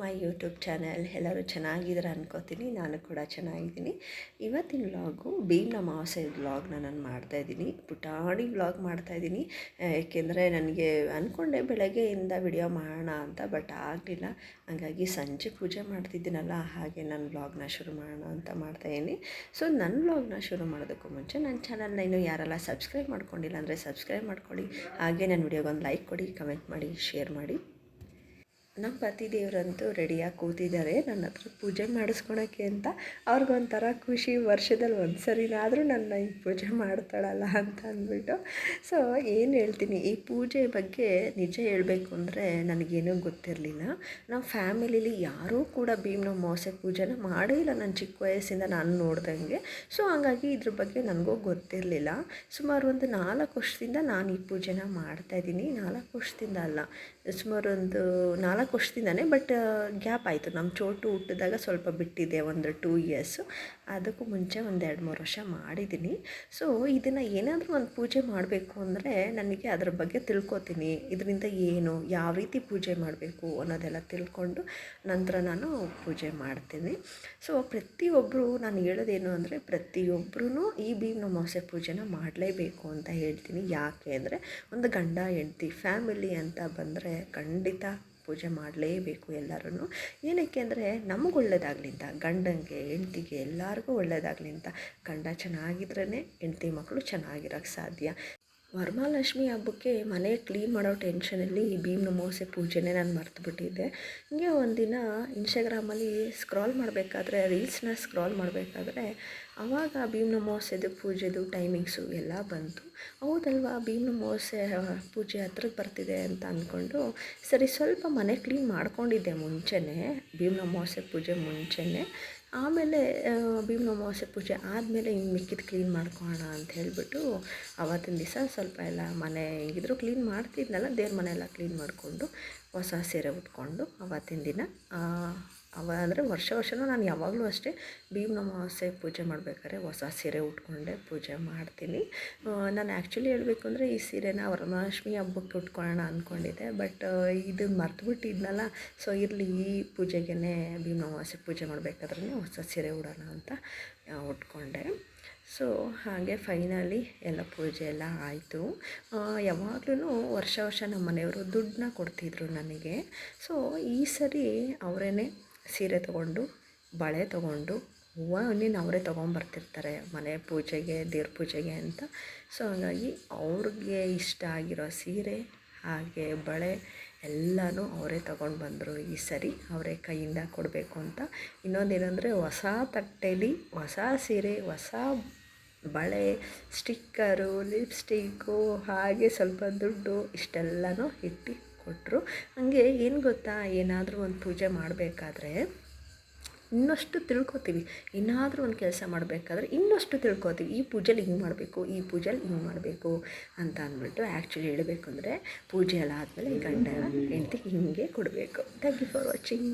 ಮೈ YouTube channel. ಎಲ್ಲರೂ ಚೆನ್ನಾಗಿದ್ದಾರೆ ಅನ್ಕೋತೀನಿ. ನಾನು ಕೂಡ ಚೆನ್ನಾಗಿದ್ದೀನಿ. ಇವತ್ತಿನ ವ್ಲಾಗು ಭೀಮ್ ಅಮಾವಾಸ್ಯೆ ವ್ಲಾಗ್ನ ನಾನು ಮಾಡ್ತಾಯಿದ್ದೀನಿ ಪುಟಾಣಿ ವ್ಲಾಗ್ ಮಾಡ್ತಾಯಿದ್ದೀನಿ ಏಕೆಂದರೆ ನನಗೆ ಅಂದ್ಕೊಂಡೆ ಬೆಳಗ್ಗೆಯಿಂದ ವಿಡಿಯೋ ಮಾಡೋಣ ಅಂತ, ಬಟ್ ಆಗಲಿಲ್ಲ. ಹಾಗಾಗಿ ಸಂಜೆ ಪೂಜೆ ಮಾಡ್ತಿದ್ದೀನಲ್ಲ, ಹಾಗೆ ನಾನು ವ್ಲಾಗ್ನ ಶುರು ಮಾಡೋಣ ಅಂತ ಮಾಡ್ತಾಯಿದ್ದೀನಿ ಸೊ, ನನ್ನ ವ್ಲಾಗ್ನ ಶುರು ಮಾಡೋದಕ್ಕೂ ಮುಂಚೆ ನನ್ನ ಚಾನಲ್ನ ಇನ್ನೂ ಯಾರೆಲ್ಲ ಸಬ್ಸ್ಕ್ರೈಬ್ ಮಾಡ್ಕೊಂಡಿಲ್ಲ ಅಂದರೆ ಸಬ್ಸ್ಕ್ರೈಬ್ ಮಾಡ್ಕೊಳ್ಳಿ. ಹಾಗೆ ನನ್ನ ವಿಡಿಯೋಗೊಂದು ಲೈಕ್ ಕೊಡಿ, ಕಮೆಂಟ್ ಮಾಡಿ, ಶೇರ್ ಮಾಡಿ. ನಮ್ಮ ಪತಿ ದೇವರಂತೂ ರೆಡಿಯಾಗಿ ಕೂತಿದ್ದಾರೆ. ನನ್ನ ಹತ್ರ ಪೂಜೆ ಮಾಡಿಸ್ಕೊಳಕ್ಕೆ ಅಂತ. ಅವ್ರಿಗೊಂಥರ ಖುಷಿ ವರ್ಷದಲ್ಲಿ ಒಂದು ಸರಿನಾದರೂ ನನ್ನ ಈ ಪೂಜೆ ಮಾಡ್ತಾಳಲ್ಲ ಅಂತ ಅಂದ್ಬಿಟ್ಟು. ಸೊ ಏನು ಹೇಳ್ತೀನಿ, ಈ ಪೂಜೆ ಬಗ್ಗೆ ನಿಜ ಹೇಳಬೇಕು ಅಂದರೆ ನನಗೇನೂ ಗೊತ್ತಿರಲಿಲ್ಲ. ನಮ್ಮ ಫ್ಯಾಮಿಲಿಲಿ ಯಾರೂ ಕೂಡ ಭೀಮ್ನ ಮೋಸೆ ಪೂಜೆನ ಮಾಡೇ ಇಲ್ಲ ನನ್ನ ಚಿಕ್ಕ ವಯಸ್ಸಿಂದ ನಾನು ನೋಡ್ದಂಗೆ. ಸೊ ಹಾಗಾಗಿ ಇದ್ರ ಬಗ್ಗೆ ನನಗೂ ಗೊತ್ತಿರಲಿಲ್ಲ. ಸುಮಾರು ಒಂದು ನಾಲ್ಕು ವರ್ಷದಿಂದ ನಾನು ಈ ಪೂಜೆನ ಮಾಡ್ತಾಯಿದ್ದೀನಿ ನಾಲ್ಕು ವರ್ಷದಿಂದ ಅಲ್ಲ, ಸುಮಾರು ಒಂದು ನಾಲ್ಕು ನಾಲ್ಕು ಬಟ್ ಗ್ಯಾಪ್ ಆಯಿತು. ನಮ್ಮ ಚೋಟು ಹುಟ್ಟಿದಾಗ ಸ್ವಲ್ಪ ಬಿಟ್ಟಿದೆ, ಒಂದು ಟೂ ಇಯರ್ಸು ಅದಕ್ಕೂ ಮುಂಚೆ ಒಂದು ಎರಡು ಮೂರು ವರ್ಷ ಮಾಡಿದ್ದೀನಿ ಸೊ ಇದನ್ನು ಏನಾದರೂ ಒಂದು ಪೂಜೆ ಮಾಡಬೇಕು ಅಂದರೆ ನನಗೆ ಅದರ ಬಗ್ಗೆ ತಿಳ್ಕೊತೀನಿ. ಇದರಿಂದ ಏನು, ಯಾವ ರೀತಿ ಪೂಜೆ ಮಾಡಬೇಕು ಅನ್ನೋದೆಲ್ಲ ತಿಳ್ಕೊಂಡು ನಂತರ ನಾನು ಪೂಜೆ ಮಾಡ್ತೀನಿ. ಸೊ ಪ್ರತಿಯೊಬ್ಬರು ನಾನು ಹೇಳೋದೇನು ಅಂದರೆ ಪ್ರತಿಯೊಬ್ಬರೂ ಈ ಭೀಮ್ ಮೋಸೆ ಪೂಜೆನ ಮಾಡಲೇಬೇಕು ಅಂತ ಹೇಳ್ತೀನಿ. ಯಾಕೆ ಅಂದರೆ, ಒಂದು ಗಂಡ, ಹೆಂಡ್ತಿ ಫ್ಯಾಮಿಲಿ ಅಂತ ಬಂದರೆ ಖಂಡಿತ ಪೂಜೆ ಮಾಡಲೇಬೇಕು ಎಲ್ಲರೂ ಏನಕ್ಕೆ ಅಂದರೆ ನಮಗೆ ಒಳ್ಳೇದಾಗಲಿ ಅಂತ ಗಂಡಂಗೆ, ಹೆಂಡ್ತಿಗೆ ಎಲ್ಲರಿಗೂ ಒಳ್ಳೇದಾಗಲಿ ಅಂತ ಗಂಡ ಚೆನ್ನಾಗಿದ್ರೇ ಹೆಂಡ್ತಿ ಮಕ್ಕಳು ಚೆನ್ನಾಗಿರೋಕ್ಕೆ ಸಾಧ್ಯ. ವರಮಹಾಲಕ್ಷ್ಮಿ ಹಬ್ಬಕ್ಕೆ ಮನೆ ಕ್ಲೀನ್ ಮಾಡೋ ಟೆನ್ಷನಲ್ಲಿ ಭೀಮ್ ಮೋಸೆ ಪೂಜೆನೇ ನಾನು ಮರ್ತುಬಿಟ್ಟಿದ್ದೆ ಹಿಂಗೆ ಒಂದಿನ ಇನ್ಸ್ಟಾಗ್ರಾಮಲ್ಲಿ ಸ್ಕ್ರಾಲ್ ಮಾಡಬೇಕಾದ್ರೆ, ರೀಲ್ಸ್ನ ಸ್ಕ್ರಾಲ್ ಮಾಡಬೇಕಾದ್ರೆ ಆವಾಗ ಭೀಮ್ ನಮೋಸೆದು ಪೂಜೆದು ಟೈಮಿಂಗ್ಸು ಎಲ್ಲ ಬಂತು. ಹೌದಲ್ವಾ, ಭೀಮನ ಮೋಸೆ ಪೂಜೆ ಹತ್ರಕ್ಕೆ ಬರ್ತಿದೆ ಅಂತ ಅಂದ್ಕೊಂಡು ಸರಿ ಸ್ವಲ್ಪ ಮನೆ ಕ್ಲೀನ್ ಮಾಡ್ಕೊಂಡಿದ್ದೆ ಮುಂಚೆನೇ, ಭೀಮನ ಮೋಸೆ ಪೂಜೆ ಮುಂಚೆನೇ. ಆಮೇಲೆ ಭೀಮನ ಅಮಾವಾಸ್ಯೆ ಪೂಜೆ ಆದಮೇಲೆ ಇನ್ನು ಮಿಕ್ಕಿದ್ದು ಕ್ಲೀನ್ ಮಾಡ್ಕೊಳ್ಳೋಣ ಅಂತ ಹೇಳಿಬಿಟ್ಟು ಆವತ್ತಿನ ದಿವಸ ಸ್ವಲ್ಪ ಎಲ್ಲ ಮನೆ ಹೇಗಿದ್ರು ಕ್ಲೀನ್ ಮಾಡ್ತಿದ್ನಲ್ಲ, ದೇವ್ರ ಮನೆ ಎಲ್ಲ ಕ್ಲೀನ್ ಮಾಡಿಕೊಂಡು ಹೊಸ ಸೀರೆ ಉಟ್ಕೊಂಡು ಆವತ್ತಿನ ದಿನ ಅವ ಅಂದರೆ ವರ್ಷ ವರ್ಷವೂ ನಾನು ಯಾವಾಗಲೂ ಅಷ್ಟೇ ಭೀಮನ ಅಮಾವಾಸ್ಯೆ ಪೂಜೆ ಮಾಡಬೇಕಾದ್ರೆ ಹೊಸ ಸೀರೆ ಉಟ್ಕೊಂಡೆ ಪೂಜೆ ಮಾಡ್ತೀನಿ. ನಾನು ಆ್ಯಕ್ಚುಲಿ ಹೇಳಬೇಕು ಅಂದರೆ ಈ ಸೀರೆನ ವರಮಹಾಲಕ್ಷ್ಮಿ ಹಬ್ಬಕ್ಕೆ ಉಟ್ಕೊಳ್ಳೋಣ ಅಂದ್ಕೊಂಡಿದ್ದೆ ಬಟ್ ಇದು ಮರ್ತುಬಿಟ್ಟಿದ್ನಲ್ಲ ಸೊ ಇರಲಿ ಈ ಪೂಜೆಗೇ ಭೀಮನ ಅಮಾವಾಸ್ಯೆ ಪೂಜೆ ಮಾಡಬೇಕಾದ್ರೆ ಹೊಸ ಸೀರೆ ಉಡೋಣ ಅಂತ ಉಟ್ಕೊಂಡೆ. ಸೊ ಹಾಗೆ ಫೈನಲಿ ಎಲ್ಲ ಪೂಜೆ ಎಲ್ಲ ಆಯಿತು. ಯಾವಾಗಲೂ ವರ್ಷ ವರ್ಷ ನಮ್ಮ ಮನೆಯವರು ದುಡ್ಡನ್ನ ಕೊಡ್ತಿದ್ರು ನನಗೆ. ಸೊ ಈ ಸರಿ ಅವರೇ ಸೀರೆ ತೊಗೊಂಡು, ಬಳೆ ತೊಗೊಂಡು, ಹೂವು ಹಣ್ಣಿನ ಅವರೇ ತೊಗೊಂಬರ್ತಿರ್ತಾರೆ ಮನೆ ಪೂಜೆಗೆ, ದೇವ್ರ ಪೂಜೆಗೆ ಅಂತ. ಸೊ ಹಾಗಾಗಿ ಅವ್ರಿಗೆ ಇಷ್ಟ ಆಗಿರೋ ಸೀರೆ, ಹಾಗೆ ಬಳೆ ಎಲ್ಲನೂ ಅವರೇ ತೊಗೊಂಡು ಬಂದರು. ಈ ಸರಿ ಅವರೇ ಕೈಯಿಂದ ಕೊಡಬೇಕು ಅಂತ. ಇನ್ನೊಂದೇನೆಂದರೆ ಹೊಸ ತಟ್ಟೆಲಿ ಹೊಸ ಸೀರೆ, ಹೊಸ ಬಳೆ, ಸ್ಟಿಕ್ಕರು, ಲಿಪ್ಸ್ಟಿಕ್ಕು, ಹಾಗೆ ಸ್ವಲ್ಪ ದುಡ್ಡು, ಇಷ್ಟೆಲ್ಲನೂ ಇಟ್ಟು ಕೊಟ್ಟರು. ಹಾಗೆ ಏನು ಗೊತ್ತಾ? ಏನಾದರೂ ಒಂದು ಪೂಜೆ ಮಾಡಬೇಕಾದ್ರೆ ಇನ್ನಷ್ಟು ತಿಳ್ಕೊತೀವಿ. ಏನಾದರೂ ಒಂದು ಕೆಲಸ ಮಾಡಬೇಕಾದ್ರೆ ಇನ್ನಷ್ಟು ತಿಳ್ಕೊತೀವಿ. ಈ ಪೂಜೆಲಿ ಹಿಂಗೆ ಮಾಡಬೇಕು, ಈ ಪೂಜೆಲಿ ಹಿಂಗೆ ಮಾಡಬೇಕು ಅಂತ ಅಂದ್ಬಿಟ್ಟು ಆ್ಯಕ್ಚುಲಿ ಹೇಳಬೇಕು ಅಂದರೆ ಪೂಜೆ ಎಲ್ಲ ಆದಮೇಲೆ ಗಂಡ ಹೆಂಡತಿ ಹಿಂಗೆ ಕೊಡಬೇಕು. Thank you for watching